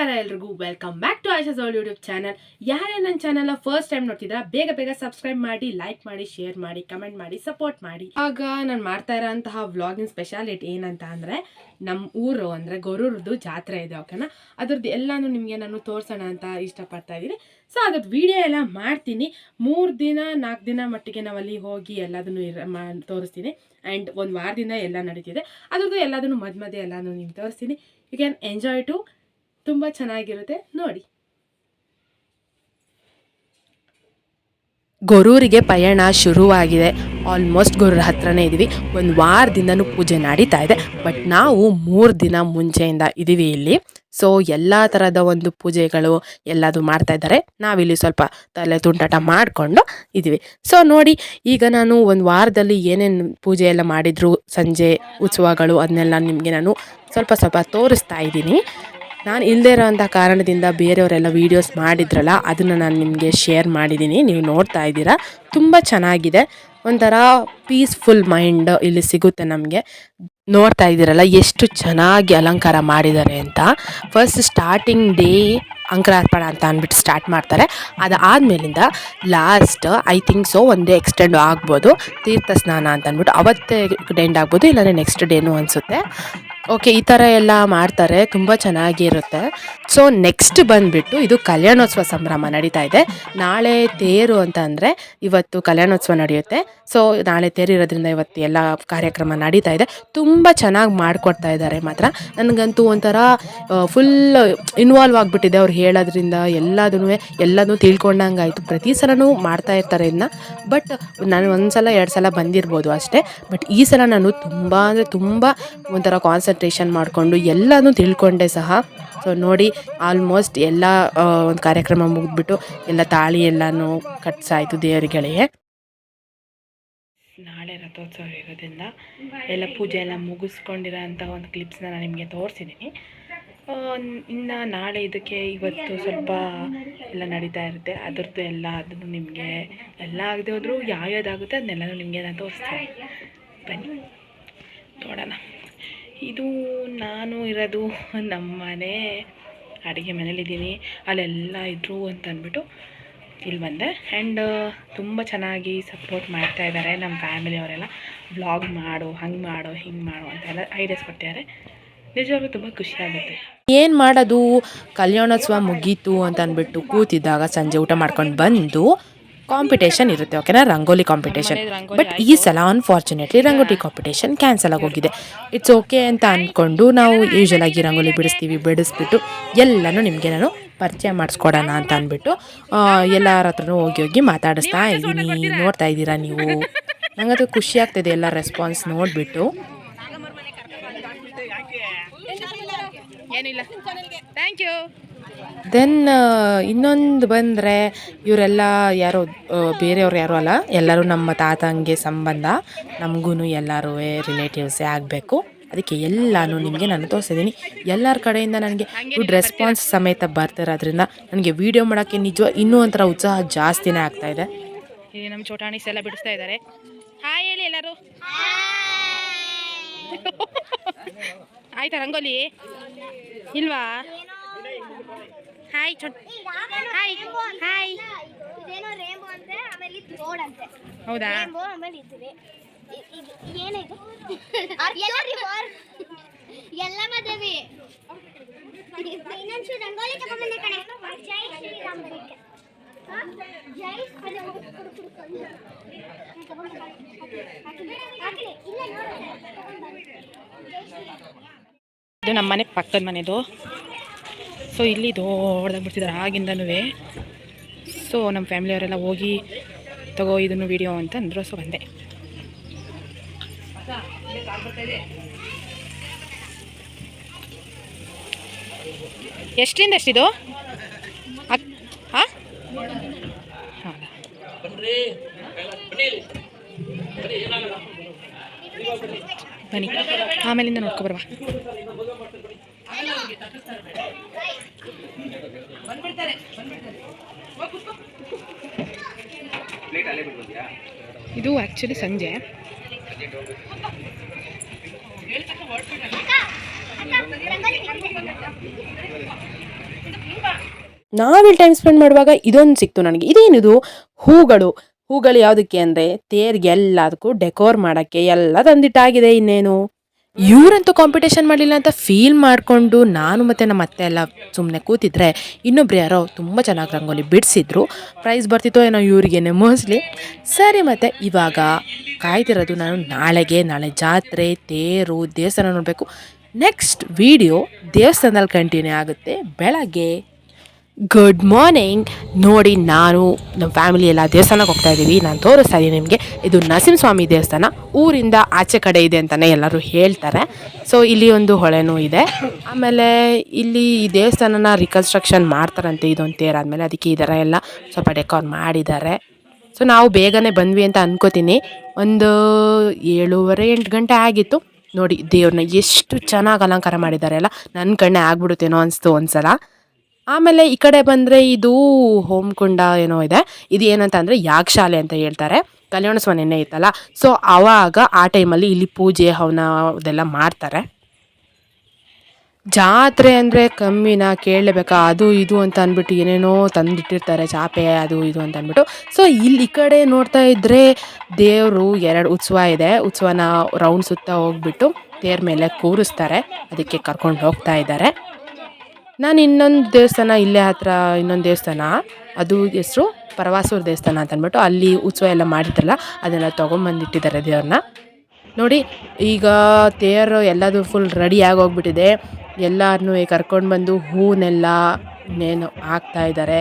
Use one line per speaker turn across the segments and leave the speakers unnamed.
ನಮಸ್ಕಾರ ಎಲ್ರಿಗೂ. Welcome back to Asha soul YouTube channel ಯಾರೇ ನನ್ನ ಚಾನಲ್ನ ಫಸ್ಟ್ ಟೈಮ್ ನೋಡ್ತಿದ್ರ, ಬೇಗ ಬೇಗ ಸಬ್ಸ್ಕ್ರೈಬ್ ಮಾಡಿ ಲೈಕ್ ಮಾಡಿ ಶೇರ್ ಮಾಡಿ ಕಮೆಂಟ್ ಮಾಡಿ ಸಪೋರ್ಟ್ ಮಾಡಿ. ಆಗ ನಾನು ಮಾಡ್ತಾ ಇರೋಂತಹ ವ್ಲಾಗಿನ ಸ್ಪೆಷಾಲಿಟಿ ಏನಂತ ಅಂದರೆ ನಮ್ಮ ಊರು ಅಂದರೆ ಗೊರೂರದ್ದು ಜಾತ್ರೆ ಇದೆ ಓಕೆನಾ ಅದ್ರದ್ದು ಎಲ್ಲನೂ ನಿಮಗೆ ನಾನು ತೋರಿಸೋಣ ಅಂತ ಇಷ್ಟಪಡ್ತಾ ಇದ್ದೀನಿ. ಸೊ ಅದ್ರದ್ದು ವಿಡಿಯೋ ಎಲ್ಲ ಮಾಡ್ತೀನಿ. ಮೂರು ದಿನ, ನಾಲ್ಕು ದಿನ ಮಟ್ಟಿಗೆ ನಾವು ಅಲ್ಲಿ ಹೋಗಿ ಎಲ್ಲದನ್ನು ಇರ ಮಾ, ತೋರಿಸ್ತೀನಿ. ಆ್ಯಂಡ್ ಒಂದು ವಾರದಿಂದ ಎಲ್ಲ ನಡೀತಿದೆ. ಅದ್ರದ್ದು ಎಲ್ಲದನ್ನು ಮಧ್ಯ ಮಧ್ಯೆ ಎಲ್ಲನೂ ನಿಮ್ಗೆ ತೋರಿಸ್ತೀನಿ. ಯು ಕ್ಯಾನ್ ಎಂಜಾಯ್ ಟು ತುಂಬ ಚೆನ್ನಾಗಿರುತ್ತೆ. ನೋಡಿ. ಗೊರೂರಿಗೆ ಪಯಣ ಶುರುವಾಗಿದೆ. ಆಲ್ಮೋಸ್ಟ್ ಗೊರೂರ ಹತ್ರನೇ ಇದ್ದೀವಿ ಒಂದು ವಾರದಿಂದನೂ ಪೂಜೆ ನಡೀತಾ ಇದೆ. ಬಟ್ ನಾವು ಮೂರು ದಿನ ಮುಂಚೆಯಿಂದ ಇದ್ದೀವಿ ಇಲ್ಲಿ. ಸೊ ಎಲ್ಲ ಥರದ ಒಂದು ಪೂಜೆಗಳು ಎಲ್ಲದು ಮಾಡ್ತಾ ಇದ್ದಾರೆ. ನಾವಿಲ್ಲಿ ಸ್ವಲ್ಪ ತಲೆ ತುಂಟಾಟ ಮಾಡಿಕೊಂಡು ಇದ್ದೀವಿ ಸೊ ನೋಡಿ, ಈಗ ನಾನು ಒಂದು ವಾರದಲ್ಲಿ ಏನೇನು ಪೂಜೆ ಎಲ್ಲ ಮಾಡಿದ್ರು, ಸಂಜೆ ಉತ್ಸವಗಳು, ಅದನ್ನೆಲ್ಲ ನಿಮಗೆ ನಾನು ಸ್ವಲ್ಪ ಸ್ವಲ್ಪ ತೋರಿಸ್ತಾ ಇದ್ದೀನಿ. ನಾನು ಇಲ್ಲದೇ ಇರೋವಂಥ ಕಾರಣದಿಂದ ಬೇರೆಯವರೆಲ್ಲ ವೀಡಿಯೋಸ್ ಮಾಡಿದ್ರಲ್ಲ, ಅದನ್ನು ನಾನು ನಿಮಗೆ ಶೇರ್ ಮಾಡಿದ್ದೀನಿ ನೀವು ನೋಡ್ತಾ ಇದ್ದೀರಾ. ತುಂಬ ಚೆನ್ನಾಗಿದೆ. ಒಂಥರ ಪೀಸ್ಫುಲ್ ಮೈಂಡ್ ಇಲ್ಲಿ ಸಿಗುತ್ತೆ ನಮಗೆ. ನೋಡ್ತಾ ಇದ್ದೀರಲ್ಲ, ಎಷ್ಟು ಚೆನ್ನಾಗಿ ಅಲಂಕಾರ ಮಾಡಿದ್ದಾರೆ ಅಂತ. ಫಸ್ಟ್ ಸ್ಟಾರ್ಟಿಂಗ್ ಡೇ ಅಂಕರಾರ್ಪಣ ಅಂತ ಅಂದ್ಬಿಟ್ಟು ಸ್ಟಾರ್ಟ್ ಮಾಡ್ತಾರೆ. ಅದಾದಮೇಲಿಂದ ಲಾಸ್ಟ್ ಐ ಥಿಂಕ್ ಸೊ ಒಂದೇ ಎಕ್ಸ್ಟೆಂಡ್ ಆಗ್ಬೋದು. ತೀರ್ಥ ಸ್ನಾನ ಅಂತ ಅಂದ್ಬಿಟ್ಟು ಅವತ್ತೇ ಎಂಡ್ ಆಗ್ಬೋದು, ಇಲ್ಲಾಂದರೆ ನೆಕ್ಸ್ಟ್ ಡೇನೂ ಅನಿಸುತ್ತೆ. ಓಕೆ ಈ ಥರ ಎಲ್ಲ ಮಾಡ್ತಾರೆ. ತುಂಬ ಚೆನ್ನಾಗಿರುತ್ತೆ. ಸೊ ನೆಕ್ಸ್ಟ್ ಬಂದುಬಿಟ್ಟು ಇದು ಕಲ್ಯಾಣೋತ್ಸವ ಸಂಭ್ರಮ ನಡೀತಾ ಇದೆ. ನಾಳೆ ತೇರು ಅಂತ ಅಂದರೆ ಇವತ್ತು ಕಲ್ಯಾಣೋತ್ಸವ ನಡೆಯುತ್ತೆ. ಸೊ ನಾಳೆ ತೇರು ಇರೋದ್ರಿಂದ ಇವತ್ತು ಎಲ್ಲ ಕಾರ್ಯಕ್ರಮ ನಡೀತಾ ಇದೆ. ತುಂಬ ಚೆನ್ನಾಗಿ ಮಾಡಿಕೊಡ್ತಾ ಇದ್ದಾರೆ ಮಾತ್ರ. ನನಗಂತೂ ಒಂಥರ ಫುಲ್ ಇನ್ವಾಲ್ವ್ ಆಗಿಬಿಟ್ಟಿದೆ ಅವ್ರು ಹೇಳೋದ್ರಿಂದ. ಎಲ್ಲದೂ ಎಲ್ಲದೂ ತಿಳ್ಕೊಂಡಂಗೆ ಆಯಿತು ಪ್ರತಿ ಸಲನೂ ಮಾಡ್ತಾ ಇರ್ತಾರೆ ಇದನ್ನ ಬಟ್ ನಾನು ಒಂದು ಸಲ ಎರಡು ಸಲ ಬಂದಿರ್ಬೋದು ಅಷ್ಟೇ. ಬಟ್ ಈ ಸಲ ನಾನು ತುಂಬ ಅಂದರೆ ತುಂಬ ಒಂಥರ ಕಾನ್ಸಂಟ್ರೇಷನ್ ಮಾಡಿಕೊಂಡು ಎಲ್ಲನೂ ತಿಳ್ಕೊಂಡೆ ಸಹ. ಸೊ ನೋಡಿ ಆಲ್ಮೋಸ್ಟ್ ಎಲ್ಲ ಒಂದು ಕಾರ್ಯಕ್ರಮ ಮುಗಿದ್ಬಿಟ್ಟು ಎಲ್ಲ ತಾಳಿ ಎಲ್ಲನೂ ಕಟ್ಸಾಯಿತು ದೇವರುಗಳಿಗೆ. ನಾಳೆ ರಥೋತ್ಸವ ಇರೋದ್ರಿಂದ ಎಲ್ಲ ಪೂಜೆ ಎಲ್ಲ ಮುಗಿಸ್ಕೊಂಡಿರೋ ಅಂಥ ಒಂದು ಕ್ಲಿಪ್ಸ್ನ ನಾನು ನಿಮಗೆ ತೋರಿಸಿದ್ದೀನಿ ಇನ್ನು ನಾಳೆ ಇದಕ್ಕೆ ಇವತ್ತು ಸ್ವಲ್ಪ ಎಲ್ಲ ನಡೀತಾ ಇರುತ್ತೆ. ಅದರದ್ದು ಎಲ್ಲ ಅದನ್ನು ನಿಮಗೆ ಎಲ್ಲ ಆಗದೆ ಹೋದರೂ ಯಾವ್ಯಾವುದಾಗುತ್ತೆ ಅದನ್ನೆಲ್ಲನೂ ನಿಮಗೆ ನಾನು ತೋರಿಸ್ತೀನಿ. ಬನ್ನಿ. ನೋಡೋಣ. ಇದು ನಾನು ಇರೋದು ನಮ್ಮ ಮನೆ. ಅಡುಗೆ ಮನೇಲಿದ್ದೀನಿ ಅಲ್ಲೆಲ್ಲ ಇದ್ರು ಅಂತ ಅಂದ್ಬಿಟ್ಟು ಇಲ್ಲಿ ಬಂದೆ. ಆ್ಯಂಡ್ ತುಂಬ ಚೆನ್ನಾಗಿ ಸಪೋರ್ಟ್ ಮಾಡ್ತಾ ಇದ್ದಾರೆ ನಮ್ಮ ಫ್ಯಾಮಿಲಿಯವರೆಲ್ಲ ವ್ಲಾಗ್ ಮಾಡು, ಹಂಗೆ ಮಾಡು, ಹಿಂಗೆ ಮಾಡು ಅಂತೆಲ್ಲ ಐಡಿಯಾಸ್ ಕೊಡ್ತಿದ್ದಾರೆ ನಿಜವಾಗ್ಲೂ ತುಂಬ ಖುಷಿ ಆಗುತ್ತೆ. ಏನು ಮಾಡೋದು? ಕಲ್ಯಾಣೋತ್ಸವ ಮುಗೀತು ಅಂತ ಅಂದ್ಬಿಟ್ಟು ಕೂತಿದ್ದಾಗ ಸಂಜೆ ಊಟ ಮಾಡ್ಕೊಂಡು ಬಂದು ಕಾಂಪಿಟೇಷನ್ ಇರುತ್ತೆ ಓಕೆನಾ ರಂಗೋಲಿ ಕಾಂಪಿಟೇಷನ್ ಬಟ್ ಈ ಸಲ ಅನ್ಫಾರ್ಚುನೇಟ್ಲಿ ರಂಗೋಲಿ ಕಾಂಪಿಟೇಷನ್ ಕ್ಯಾನ್ಸಲ್ ಆಗೋಗಿದೆ. ಇಟ್ಸ್ ಓಕೆ ಅಂತ ಅಂದ್ಕೊಂಡು ನಾವು ಯೂಶಲ್ ಆಗಿ ರಂಗೋಲಿ ಬಿಡಿಸ್ತೀವಿ ಬಿಡಿಸ್ಬಿಟ್ಟು ಎಲ್ಲನೂ ನಿಮಗೆ ನಾನು ಪರಿಚಯ ಮಾಡಿಸ್ಕೊಡೋಣ ಅಂತ ಅಂದ್ಬಿಟ್ಟು ಎಲ್ಲರ ಹತ್ರನೂ ಹೋಗಿ ಹೋಗಿ ಮಾತಾಡಿಸ್ತಾ ಇದ್ದೀನಿ. ನೋಡ್ತಾ ಇದ್ದೀರಾ ನೀವು? ನಂಗದು ಖುಷಿ ಆಗ್ತಿದೆ ಎಲ್ಲ ರೆಸ್ಪಾನ್ಸ್ ನೋಡಿಬಿಟ್ಟು.
ಏನಿಲ್ಲ. ಥ್ಯಾಂಕ್ ಯು
ದೆನ್ ಇನ್ನೊಂದು ಬಂದರೆ ಇವರೆಲ್ಲ ಯಾರೋ ಬೇರೆಯವ್ರು ಯಾರೂ ಅಲ್ಲ. ಎಲ್ಲರೂ ನಮ್ಮ ತಾತಂಗೆ ಸಂಬಂಧ. ನಮಗೂ ಎಲ್ಲರೂ ರಿಲೇಟಿವ್ಸೇ ಆಗಬೇಕು. ಅದಕ್ಕೆ ಎಲ್ಲನೂ ನಿಮಗೆ ನಾನು ತೋರಿಸಿದ್ದೀನಿ. ಎಲ್ಲರ ಕಡೆಯಿಂದ ನನಗೆ ಗುಡ್ ರೆಸ್ಪಾನ್ಸ್ ಸಮೇತ ಬರ್ತಿರೋದ್ರಿಂದ ನನಗೆ ವೀಡಿಯೋ ಮಾಡೋಕ್ಕೆ ನಿಜ ಇನ್ನೂ ಒಂಥರ ಉತ್ಸಾಹ ಜಾಸ್ತಿನೇ ಆಗ್ತಾ ಇದೆ.
ನಮ್ಮ ಚೋಟಾಣಿಸ್ ಎಲ್ಲ ಬಿಡಿಸ್ತಾ ಇದ್ದಾರೆ ಹಾಯ್ ಹೇಳಿ ಎಲ್ಲರೂ. ಆಯ್ತಾ ರಂಗೋಲಿ? ಇಲ್ವಾ? ಹಾಯ್ ಹಾಯ್ ಹಾಯ್
ಇದೇನೋ ರೇಂಬೋ ಅಂದ್ರೆ ಆಮೇಲೆ ಇದು ರೋಡ್ ಅಂತೆ.
ಹೌದಾ?
ರೇಂಬೋ ಆಮೇಲೆ ಇದ್ರೆ ಏನಿದು ಎಲ್ಲ ಮದೇವಿ ಇನ್ನೊಂದು ರಂಗೋಲಿ ತಗೊಂಬಂದೆ ಕಣೆ. ಜೈ ಶ್ರೀರಾಮ್ ಜೈ.
ಇದು ನಮ್ಮ ಮನೆ ಪಕ್ಕದ ಮನೆದು. ಸೊ ಇಲ್ಲಿ ದೊಡ್ಡದಾಗಿ ಬಿಡ್ತಿದ್ದಾರೆ ಆಗಿಂದನೂ ಸೊ ನಮ್ಮ ಫ್ಯಾಮಿಲಿಯವರೆಲ್ಲ ಹೋಗಿ ತಗೋ ಇದನ್ನು ವಿಡಿಯೋ ಅಂತ ಅಂದರು ಸೊ ಬಂದೆ. ಎಷ್ಟರಿಂದ ಎಷ್ಟಿದು? ಹಾಂ? ಬನ್ನಿ, ಆಮೇಲಿಂದ ನೋಡ್ಕೊ ಇದು ಆ್ಯಕ್ಚುಲಿ ಸಂಜೆ.
ನಾವಿಲ್ಲಿ ಟೈಮ್ ಸ್ಪೆಂಡ್ ಮಾಡುವಾಗ ಇದೊಂದು ಸಿಕ್ತು ನನಗೆ. ಇದೇನಿದು? ಹೂಗಳು. ಹೂಗಳು ಯಾವುದಕ್ಕೆ ಅಂದರೆ ತೇರ್ಗೆ ಎಲ್ಲದಕ್ಕೂ ಡೆಕೋರ್ ಮಾಡೋಕ್ಕೆ ಎಲ್ಲ ತಂದಿಟ್ಟಾಗಿದೆ ಇನ್ನೇನು. ಇವರಂತೂ ಕಾಂಪಿಟೇಷನ್ ಮಾಡಲಿಲ್ಲ ಅಂತ ಫೀಲ್ ಮಾಡಿಕೊಂಡು ನಾನು ಮತ್ತು ನಮ್ಮ ಅತ್ತೆ ಎಲ್ಲ ಸುಮ್ಮನೆ ಕೂತಿದ್ರೆ ಇನ್ನೊಬ್ರು ಯಾರೋ ತುಂಬ ಚೆನ್ನಾಗಿ ರಂಗೋಲಿ ಬಿಡಿಸಿದ್ರು. ಪ್ರೈಸ್ ಬರ್ತಿತ್ತೋ ಏನೋ ಇವ್ರಿಗೇನೆ ಮೋಸ್ಟ್ಲಿ ಸರಿ ಮತ್ತು ಇವಾಗ ಕಾಯ್ತಿರೋದು ನಾನು ನಾಳೆಗೆ, ನಾಳೆ ಜಾತ್ರೆ, ತೇರು, ದೇವಸ್ಥಾನ ನೋಡಬೇಕು. ನೆಕ್ಸ್ಟ್ ವಿಡಿಯೋ ದೇವಸ್ಥಾನದಲ್ಲಿ ಕಂಟಿನ್ಯೂ ಆಗುತ್ತೆ. ಬೆಳಗ್ಗೆ. ಗುಡ್ ಮಾರ್ನಿಂಗ್ ನೋಡಿ ನಾನು ನಮ್ಮ ಫ್ಯಾಮಿಲಿ ಎಲ್ಲ ದೇವಸ್ಥಾನಕ್ಕೆ ಹೋಗ್ತಾ ಇದ್ದೀವಿ. ನಾನು ತೋರಿಸ್ತಾ ಇದ್ದೀನಿ ನಿಮಗೆ. ಇದು ನರಸಿಂಹಸ್ವಾಮಿ ದೇವಸ್ಥಾನ. ಊರಿಂದ ಆಚೆ ಕಡೆ ಇದೆ ಅಂತಲೇ ಎಲ್ಲರೂ ಹೇಳ್ತಾರೆ. ಸೊ ಇಲ್ಲಿ ಒಂದು ಹೊಳೆನೂ ಇದೆ. ಆಮೇಲೆ ಇಲ್ಲಿ ಈ ದೇವಸ್ಥಾನನ ರಿಕನ್ಸ್ಟ್ರಕ್ಷನ್ ಮಾಡ್ತಾರಂತೆ. ಇದೊಂದು ತೇರಾದಮೇಲೆ ಅದಕ್ಕೆ ಈ ಥರ ಎಲ್ಲ ಸ್ವಲ್ಪ ಡೆಕೋರ್ ಮಾಡಿದ್ದಾರೆ. ಸೊ ನಾವು ಬೇಗನೆ ಬಂದ್ವಿ ಅಂತ ಅನ್ಕೋತೀನಿ. ಒಂದು ಏಳೂವರೆ ಎಂಟು ಗಂಟೆ ಆಗಿತ್ತು. ನೋಡಿ ದೇವ್ರನ್ನ ಎಷ್ಟು ಚೆನ್ನಾಗಿ ಅಲಂಕಾರ ಮಾಡಿದ್ದಾರೆ ಅಲ್ಲ. ನನ್ನ ಕಣ್ಣೆ ಆಗ್ಬಿಡುತ್ತೇನೋ ಅನಿಸ್ತು ಒಂದ್ಸಲ. ಆಮೇಲೆ ಈ ಕಡೆ ಬಂದರೆ ಇದು ಹೋಮಕುಂಡ ಏನೋ ಇದೆ. ಇದು ಏನಂತ ಅಂದರೆ ಯಾಗಶಾಲೆ ಅಂತ ಹೇಳ್ತಾರೆ. ಕಲ್ಯಾಣ ಸ್ವಾಮಿನೇ ಇತ್ತಲ್ಲ. ಸೊ ಆವಾಗ ಆ ಟೈಮಲ್ಲಿ ಇಲ್ಲಿ ಪೂಜೆ, ಹವನ ಅದೆಲ್ಲ ಮಾಡ್ತಾರೆ. ಜಾತ್ರೆ ಅಂದರೆ ಕಮ್ಮಿನ ಕೇಳಲೇಬೇಕಾ? ಅದು ಇದು ಅಂತ ಅಂದ್ಬಿಟ್ಟು ಏನೇನೋ ತಂದಿಟ್ಟಿರ್ತಾರೆ. ಚಾಪೆ, ಅದು ಇದು ಅಂತ ಅಂದ್ಬಿಟ್ಟು. ಸೊ ಇಲ್ಲಿ ಈ ಕಡೆ ನೋಡ್ತಾ ಇದ್ದರೆ ದೇವರು ಎರಡು ಉತ್ಸವ ಇದೆ. ಉತ್ಸವನ ರೌಂಡ್ ಸುತ್ತ ಹೋಗ್ಬಿಟ್ಟು ದೇವ್ರ ಮೇಲೆ ಕೂರಿಸ್ತಾರೆ. ಅದಕ್ಕೆ ಕರ್ಕೊಂಡು ಹೋಗ್ತಾ ಇದ್ದಾರೆ. ನಾನು ಇನ್ನೊಂದು ದೇವಸ್ಥಾನ ಇಲ್ಲೇ ಹತ್ರ ಇನ್ನೊಂದು ದೇವಸ್ಥಾನ. ಅದು ಹೆಸರು ಪರವಾಸೂರು ದೇವಸ್ಥಾನ ಅಂತ ಅಂದ್ಬಿಟ್ಟು ಅಲ್ಲಿ ಉತ್ಸವ ಎಲ್ಲ ಮಾಡಿದ್ರಲ್ಲ ಅದನ್ನು ತೊಗೊಂಬಂದಿಟ್ಟಿದ್ದಾರೆ ದೇವ್ರನ್ನ. ನೋಡಿ, ಈಗ ತೇರು ಎಲ್ಲದು ಫುಲ್ ರೆಡಿ ಆಗೋಗ್ಬಿಟ್ಟಿದೆ. ಎಲ್ಲರನ್ನೂ ಕರ್ಕೊಂಡು ಬಂದು ಹೂನೆಲ್ಲ ಇನ್ನೇನು ಹಾಕ್ತಾ ಇದ್ದಾರೆ.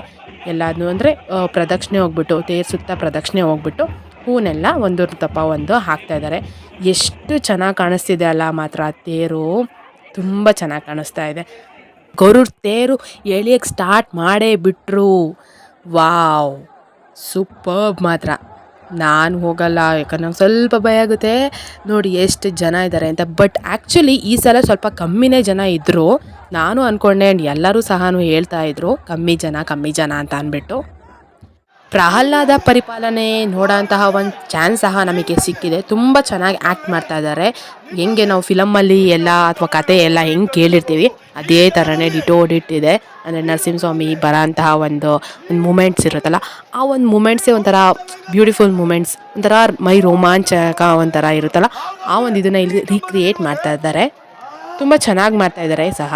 ಎಲ್ಲದನ್ನೂ ಅಂದರೆ ಪ್ರದಕ್ಷಿಣೆ ಹೋಗ್ಬಿಟ್ಟು, ತೇರು ಸುತ್ತ ಪ್ರದಕ್ಷಿಣೆ ಹೋಗ್ಬಿಟ್ಟು ಹೂನೆಲ್ಲ ಒಂದು ತಪ್ಪ ಒಂದು ಹಾಕ್ತಾ ಇದ್ದಾರೆ. ಎಷ್ಟು ಚೆನ್ನಾಗಿ ಕಾಣಿಸ್ತಿದೆ ಅಲ್ಲ ಮಾತ್ರ ತೇರು. ತುಂಬ ಚೆನ್ನಾಗಿ ಕಾಣಿಸ್ತಾ ಇದೆ. ಗರುಡ್ ತೇರು ಎಳಿಯಕ್ಕೆ ಸ್ಟಾರ್ಟ್ ಮಾಡೇ ಬಿಟ್ರು. ವಾವ್ ಸೂಪರ್ಬ್ ಮಾತ್ರ. ನಾನು ಹೋಗಲ್ಲ, ಯಾಕಂದ್ರೆ ನಂಗೆ ಸ್ವಲ್ಪ ಭಯ ಆಗುತ್ತೆ. ನೋಡಿ, ಎಷ್ಟು ಜನ ಇದ್ದಾರೆ ಅಂತ. ಬಟ್ ಆ್ಯಕ್ಚುಲಿ ಈ ಸಲ ಸ್ವಲ್ಪ ಕಮ್ಮಿನೇ ಜನ ಇದ್ದರು ನಾನು ಅಂದ್ಕೊಂಡೆ ಎಲ್ಲರೂ ಸಹ ಹೇಳ್ತಾ ಇದ್ದರು ಕಮ್ಮಿ ಜನ ಕಮ್ಮಿ ಜನ ಅಂತ ಅಂದ್ಬಿಟ್ಟು ಪ್ರಹ್ಲಾದ ಪರಿಪಾಲನೆ ನೋಡೋಂತಹ ಒಂದು ಚಾನ್ಸ್ ಸಹ ನಮಗೆ ಸಿಕ್ಕಿದೆ. ತುಂಬ ಚೆನ್ನಾಗಿ ಆ್ಯಕ್ಟ್ ಮಾಡ್ತಾ ಇದ್ದಾರೆ ಹೆಂಗೆ ನಾವು ಫಿಲಮಲ್ಲಿ ಎಲ್ಲ ಅಥವಾ ಕತೆ ಎಲ್ಲ ಹೆಂಗೆ ಕೇಳಿರ್ತೀವಿ, ಅದೇ ಥರನೇ ಡಿಟೋ ಡಿಟ್ಟಿದೆ ಅಂದರೆ ನರಸಿಂಹಸ್ವಾಮಿ ಬರೋಂತಹ ಒಂದು ಒಂದು ಮೂಮೆಂಟ್ಸ್ ಇರುತ್ತಲ್ಲ, ಆ ಒಂದು ಮೂಮೆಂಟ್ಸೇ ಒಂಥರ ಬ್ಯೂಟಿಫುಲ್ ಮೂಮೆಂಟ್ಸ್ ಒಂಥರ ಮೈ ರೋಮಾಂಚಕ ಒಂಥರ ಇರುತ್ತಲ್ಲ, ಆ ಒಂದು ಇದನ್ನು ಇಲ್ಲಿ ರೀಕ್ರಿಯೇಟ್ ಮಾಡ್ತಾ ಇದ್ದಾರೆ. ತುಂಬ ಚೆನ್ನಾಗಿ ಮಾಡ್ತಾ ಇದ್ದಾರೆ ಸಹ.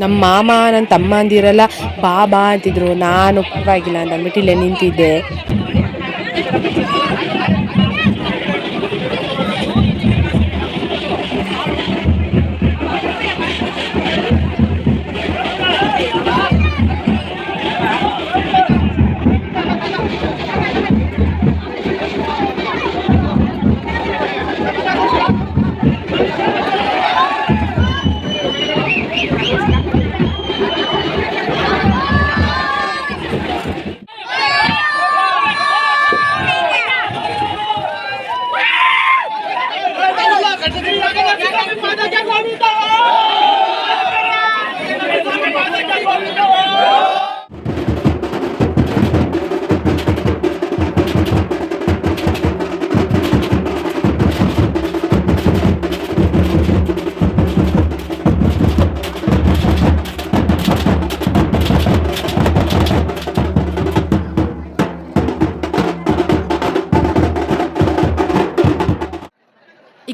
ನಮ್ಮ ಮಾಮ ನನ್ನ ತಮ್ಮ ಅಂದಿರಲ್ಲ ಬಾ ಬಾ ಅಂತಿದ್ರು. ನಾನು ಪರವಾಗಿಲ್ಲ ಅಂತ ಅಂದ್ಬಿಟ್ಟು ಇಲ್ಲೇ ನಿಂತಿದ್ದೆ.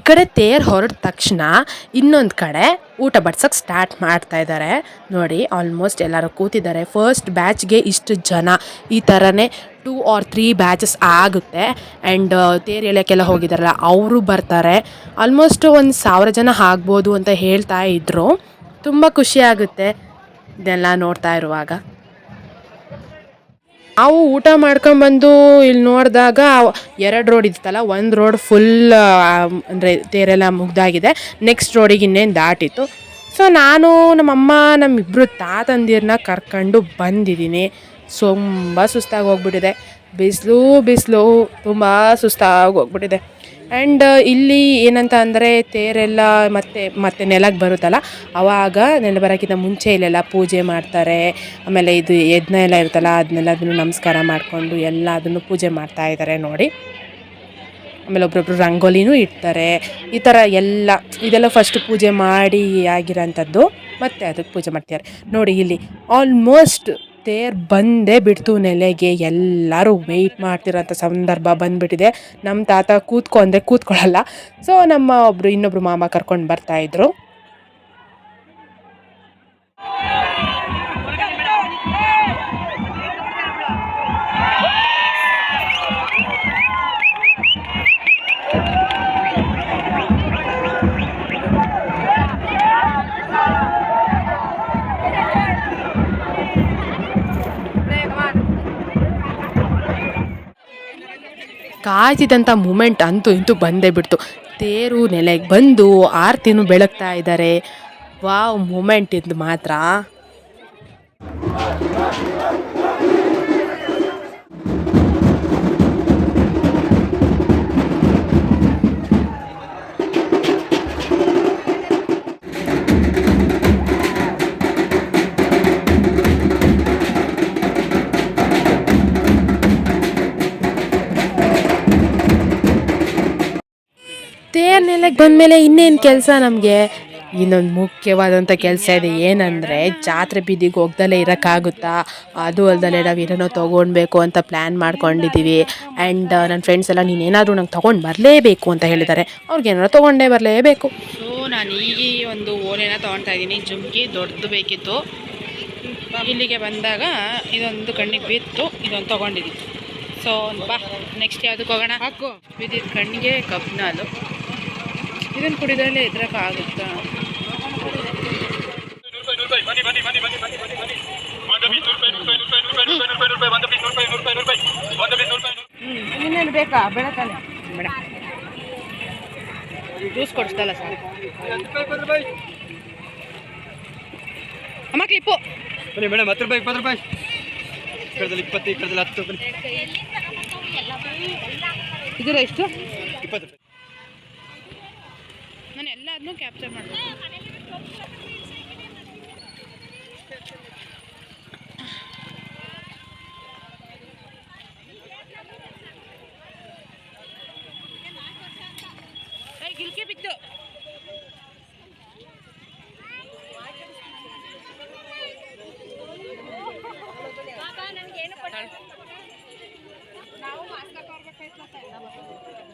ಕಡೆ ತೇರ್ ಹೊರಟ ತಕ್ಷಣ ಇನ್ನೊಂದು ಕಡೆ ಊಟ ಬಡ್ಸೋಕ್ಕೆ ಸ್ಟಾರ್ಟ್ ಮಾಡ್ತಾ ಇದ್ದಾರೆ ನೋಡಿ ಆಲ್ಮೋಸ್ಟ್ ಎಲ್ಲರೂ ಕೂತಿದ್ದಾರೆ. ಫಸ್ಟ್ ಬ್ಯಾಚ್ಗೆ ಇಷ್ಟು ಜನ. ಈ ಥರನೇ ಟೂ ಆರ್ ತ್ರೀ ಬ್ಯಾಚಸ್ ಆಗುತ್ತೆ. ಆ್ಯಂಡ್ ತೇರು ಎಳೆಯೋಕ್ಕೆಲ್ಲ ಹೋಗಿದ್ದಾರಲ್ಲ ಅವರು ಬರ್ತಾರೆ. ಆಲ್ಮೋಸ್ಟ್ ಒಂದು ಸಾವಿರ ಜನ ಆಗ್ಬೋದು ಅಂತ ಹೇಳ್ತಾ ಇದ್ರು. ತುಂಬ ಖುಷಿ ಆಗುತ್ತೆ ಇದೆಲ್ಲ ನೋಡ್ತಾ ಇರುವಾಗ. ನಾವು ಊಟ ಮಾಡ್ಕೊಂಬಂದು ಇಲ್ಲಿ ನೋಡಿದಾಗ ಎರಡು ರೋಡ್ ಇತ್ತಲ್ಲ, ಒಂದು ರೋಡ್ ಫುಲ್ ಅಂದರೆ ತೇರೆಲ್ಲ ಮುಗ್ದಾಗಿದೆ. ನೆಕ್ಸ್ಟ್ ರೋಡಿಗೆ ಇನ್ನೇನು ದಾಟಿತ್ತು. ಸೊ ನಾನು ನಮ್ಮಮ್ಮ ನಮ್ಮಿಬ್ಬರು ತಾತಂದಿರನ್ನ ಕರ್ಕೊಂಡು ಬಂದಿದ್ದೀನಿ. ತುಂಬ ಸುಸ್ತಾಗಿ ಹೋಗ್ಬಿಟ್ಟಿದೆ. ಬಿಸಿಲು ಬಿಸಿಲು, ತುಂಬ ಸುಸ್ತಾಗಿ ಹೋಗ್ಬಿಟ್ಟಿದೆ. ಆ್ಯಂಡ್ ಇಲ್ಲಿ ಏನಂತ ಅಂದರೆ ತೇರೆಲ್ಲ ಮತ್ತೆ ಮತ್ತೆ ನೆಲಕ್ಕೆ ಬರುತ್ತಲ್ಲ ಆವಾಗ ನೆಲ ಬರೋಕ್ಕಿಂತ ಮುಂಚೆ ಇಲ್ಲೆಲ್ಲ ಪೂಜೆ ಮಾಡ್ತಾರೆ. ಆಮೇಲೆ ಇದು ಯಜ್ಞ ಎಲ್ಲ ಇರುತ್ತಲ್ಲ, ಅದನ್ನೆಲ್ಲ ಅದನ್ನು ನಮಸ್ಕಾರ ಮಾಡಿಕೊಂಡು ಎಲ್ಲ ಅದನ್ನು ಪೂಜೆ ಮಾಡ್ತಾ ಇದ್ದಾರೆ ನೋಡಿ. ಆಮೇಲೆ ಒಬ್ರೊಬ್ರು ರಂಗೋಲಿನೂ ಇಡ್ತಾರೆ. ಈ ಥರ ಎಲ್ಲ, ಇದೆಲ್ಲ ಫಸ್ಟ್ ಪೂಜೆ ಮಾಡಿ ಆಗಿರೋಂಥದ್ದು, ಮತ್ತೆ ಅದಕ್ಕೆ ಪೂಜೆ ಮಾಡ್ತಿದ್ದಾರೆ. ನೋಡಿ ಇಲ್ಲಿ ಆಲ್ಮೋಸ್ಟ್ ತೇರ್ ಬಂದೇ ಬಿಡ್ತು ನೆಲೆಗೆ. ಎಲ್ಲರೂ ವೆಯ್ಟ್ ಮಾಡ್ತಿರೋಂಥ ಸಂದರ್ಭ ಬಂದ್ಬಿಟ್ಟಿದೆ. ನಮ್ಮ ತಾತ ಕೂತ್ಕೊ ಅಂದರೆ ಕೂತ್ಕೊಳ್ಳಲ್ಲ. ಸೊ ನಮ್ಮ ಒಬ್ಬರು ಇನ್ನೊಬ್ರು ಮಾಮ ಕರ್ಕೊಂಡು ಬರ್ತಾಯಿದ್ರು ಕಾಯ್ತಿದ್ದಂಥ ಮೂಮೆಂಟ್ ಅಂತೂ ಇಂತೂ ಬಂದೇ ಬಿಡ್ತು. ತೇರು ನೆಲೆಗೆ ಬಂದು ಆರತಿನೂ ಬೆಳಗ್ತಾ ಇದ್ದಾರೆ. ವಾವ್, ಮೂಮೆಂಟ್ ಇದು ಮಾತ್ರ. ತೇರ್ ನೆಲೆಗೆ ಬಂದಮೇಲೆ ಇನ್ನೇನು ಕೆಲಸ ನಮಗೆ? ಇನ್ನೊಂದು ಮುಖ್ಯವಾದಂಥ ಕೆಲಸ ಇದೆ. ಏನಂದರೆ ಜಾತ್ರೆ ಬೀದಿಗೆ ಹೋಗ್ದಲೇ ಇರೋಕ್ಕಾಗುತ್ತಾ? ಅದು ಅಲ್ದಲೆ ನಾವು ಏನೋ ತೊಗೊಳ್ಬೇಕು ಅಂತ ಪ್ಲ್ಯಾನ್ ಮಾಡ್ಕೊಂಡಿದ್ದೀವಿ ಆ್ಯಂಡ್ ನನ್ನ ಫ್ರೆಂಡ್ಸ್ ಎಲ್ಲ ನೀನೇನಾದರೂ ನಂಗೆ ತೊಗೊಂಡು ಬರಲೇಬೇಕು ಅಂತ ಹೇಳಿದ್ದಾರೆ ಅವ್ರಿಗೇನಾದ್ರು ತೊಗೊಂಡೇ ಬರಲೇಬೇಕು.
ಸೊ ನಾನು ಈಗ ಈ ಒಂದು ಓಲೆನ ತೊಗೊಳ್ತಾ ಇದ್ದೀನಿ. ಜುಮ್ಕಿ ದೊಡ್ಡದು ಬೇಕಿತ್ತು. ಇಲ್ಲಿಗೆ ಬಂದಾಗ ಇದೊಂದು ಕಣ್ಣಿಗೆ ಬಿತ್ತು. ಇದೊಂದು ತೊಗೊಂಡಿದ್ದೀನಿ. ಸೊ ಬಾ ನೆಕ್ಸ್ಟ್ ಯಾವುದಕ್ಕೆ ಹೋಗೋಣ? ಹಾಕು. ಬಿದ್ದಿದ್ದು ಕಣ್ಣಿಗೆ ಕಬ್ನಾಲು ಇದನ್ನು ಕುಡಿದ್ರಲ್ಲೇ ಇದ್ರಕ್ಕಾಗುತ್ತಾ ಇನ್ನೇನು ಬೇಕಾ? ಬೇಡ ತಾನೆ ಬೇಡ ಜ್ಯೂಸ್ ಕೊಡಿಸ್ತಲ್ಲ ಸರ್. ಅಮ್ಮ ಕ್ಲಿಪ್ಪು
ಬನ್ನಿ ಮೇಡಮ್ ಹತ್ತು ರೂಪಾಯಿ ಇಪ್ಪತ್ತು ರೂಪಾಯಿ. ಈ ಕಡೆದಲ್ಲಿ ಇಪ್ಪತ್ತು ಈ ಕಡೆದಲ್ಲಿ ಹತ್ತು. ರೂಪಾಯಿ
ಇದರ ಎಷ್ಟು?
ಇಪ್ಪತ್ತು ರೂಪಾಯಿ.
ನಾನು ಎಲ್ಲದನ್ನೂ ಕ್ಯಾಪ್ಚರ್ ಮಾಡ್ತೀನಿ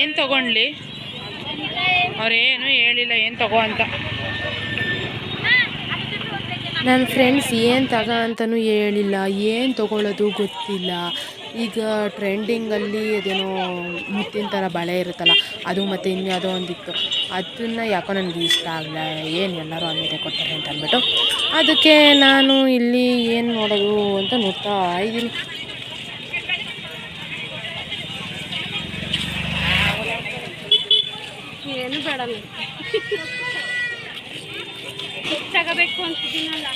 ಏನು ತಗೊಂಡ್ಲಿ? ಅವ್ರೇನು ಹೇಳಿಲ್ಲ ಏನು ತಗೋ ಅಂತ.
ನನ್ನ ಫ್ರೆಂಡ್ಸ್ ಏನು ತಗೋ ಅಂತಲೂ ಹೇಳಿಲ್ಲ ಏನು ತಗೊಳ್ಳೋದು ಗೊತ್ತಿಲ್ಲ. ಈಗ ಟ್ರೆಂಡಿಂಗಲ್ಲಿ ಅದೇನೋ ಮುತ್ತಿನ ಥರ ಬಳೆ ಇರುತ್ತಲ್ಲ ಅದು ಮತ್ತು ಇನ್ಯಾವುದೋ ಒಂದಿತ್ತು. ಅದನ್ನು ಯಾಕೋ ನನಗೆ ಇಷ್ಟ ಆಗಲ್ಲ ಏನು ಎಲ್ಲರೂ ಅನ್ನೋದೇ ಕೊಡ್ತಾರೆ ಅಂತ ಅಂದ್ಬಿಟ್ಟು. ಅದಕ್ಕೆ ನಾನು ಇಲ್ಲಿ ಏನು ನೋಡೋದು ಅಂತ ನೋಡ್ತಾ ಇದ್ದೀನಿ
ಏನು ಬೇಡಲ್ಲ ತಗೋಬೇಕು ಅಂತಿದ್ದೀನಲ್ಲ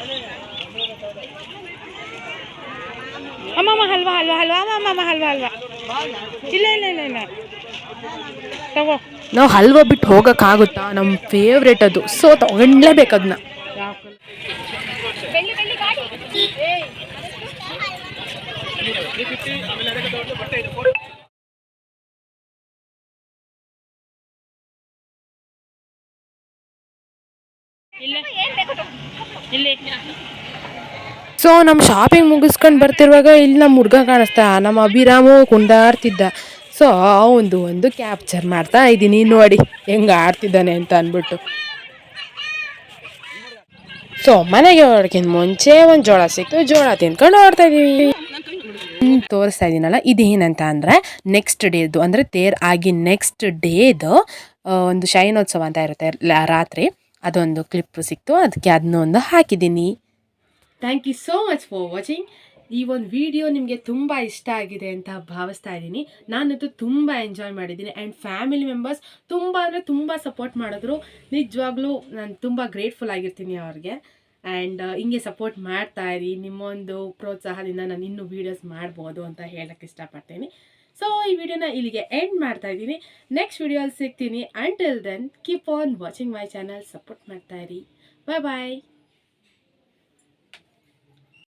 ಅಮ್ಮಮ್ಮ ಹಲ್ವಾ ಹಲ್ವಾ ಹಲ್ವಾ. ಮಾಮ ಹಲ್ವಾ ಹಲ್ವಾ. ಇಲ್ಲ ಇಲ್ಲ ಇಲ್ಲ ಇಲ್ಲ. ತಗೋ.
ನಾವು ಹಲ್ವಾ ಬಿಟ್ಟು ಹೋಗೋಕ್ಕಾಗುತ್ತಾ? ನಮ್ಮ ಫೇವ್ರೇಟ್ ಅದು. ಸೊ ತಗೊಂಡ್ಲೇಬೇಕು ಅದನ್ನ
ಇಲ್ಲೇ ಇಲ್ಲಿ.
ಸೊ ನಮ್ಮ ಶಾಪಿಂಗ್ ಮುಗಿಸ್ಕೊಂಡು ಬರ್ತಿರುವಾಗ ಇಲ್ಲಿ ನಮ್ಮ ಹುಡುಗ ಕಾಣಿಸ್ತಾ, ನಮ್ಮ ಅಭಿರಾಮು ಕುಂಡಾಡ್ತಿದ್ದ ಸೊ ಒಂದು ಒಂದು ಕ್ಯಾಪ್ಚರ್ ಮಾಡ್ತಾ ಇದ್ದೀನಿ. ನೋಡಿ, ಹೆಂಗೆ ಆಡ್ತಿದ್ದಾನೆ ಅಂತ ಅಂದ್ಬಿಟ್ಟು ಸೊ ಮನೆಗೆ ಹೊರಡ್ಕಿಂತ ಮುಂಚೆ ಒಂದು ಜೋಳ ಸಿಕ್ತು. ಜೋಳ ತಿನ್ಕೊಂಡು ಓಡ್ತಾ ಇದ್ದೀವಿ ತೋರಿಸ್ತಾ ಇದ್ದೀನಲ್ಲ ಇದೇನಂತ ಅಂದರೆ ನೆಕ್ಸ್ಟ್ ಡೇದು ಅಂದರೆ ತೇರ್ ಆಗಿ ನೆಕ್ಸ್ಟ್ ಡೇದು ಒಂದು ಶೈನೋತ್ಸವ ಅಂತ ಇರುತ್ತೆ ರಾತ್ರಿ. ಅದೊಂದು ಕ್ಲಿಪ್ ಸಿಕ್ತು. ಅದಕ್ಕೆ ಅದನ್ನೊಂದು ಹಾಕಿದ್ದೀನಿ. Thank you so much for watching ಈ ಒಂದು ವಿಡಿಯೋ ನಿಮಗೆ ತುಂಬ ಇಷ್ಟ ಆಗಿದೆ ಅಂತ ಭಾವಿಸ್ತಾ ಇದ್ದೀನಿ. ನಾನಂತೂ ತುಂಬ ಎಂಜಾಯ್ ಮಾಡಿದ್ದೀನಿ ಆ್ಯಂಡ್ ಫ್ಯಾಮಿಲಿ ಮೆಂಬರ್ಸ್ ತುಂಬ ಅಂದರೆ ತುಂಬ ಸಪೋರ್ಟ್ ಮಾಡಿದ್ರು. ನಿಜವಾಗ್ಲೂ ನಾನು ತುಂಬ ಗ್ರೇಟ್ಫುಲ್ ಆಗಿರ್ತೀನಿ ಅವ್ರಿಗೆ. ಆ್ಯಂಡ್ ಹಿಂಗೆ ಸಪೋರ್ಟ್ ಮಾಡ್ತಾ ಇರಿ. ನಿಮ್ಮೊಂದು ಪ್ರೋತ್ಸಾಹದಿಂದ ನಾನು ಇನ್ನೂ ವೀಡಿಯೋಸ್ ಮಾಡ್ಬೋದು ಅಂತ ಹೇಳಕ್ಕೆ ಇಷ್ಟಪಡ್ತೀನಿ. ಸೊ ಈ ವಿಡಿಯೋನ ಇಲ್ಲಿಗೆ ಎಂಡ್ ಮಾಡ್ತಾ ಇದ್ದೀನಿ. ನೆಕ್ಸ್ಟ್ ವಿಡಿಯೋಲ್ಲಿ ಸಿಗ್ತೀನಿ. Until then keep on watching my channel support ಮಾಡ್ತಾ ಇರಿ. ಬಾಯ್ ಬಾಯ್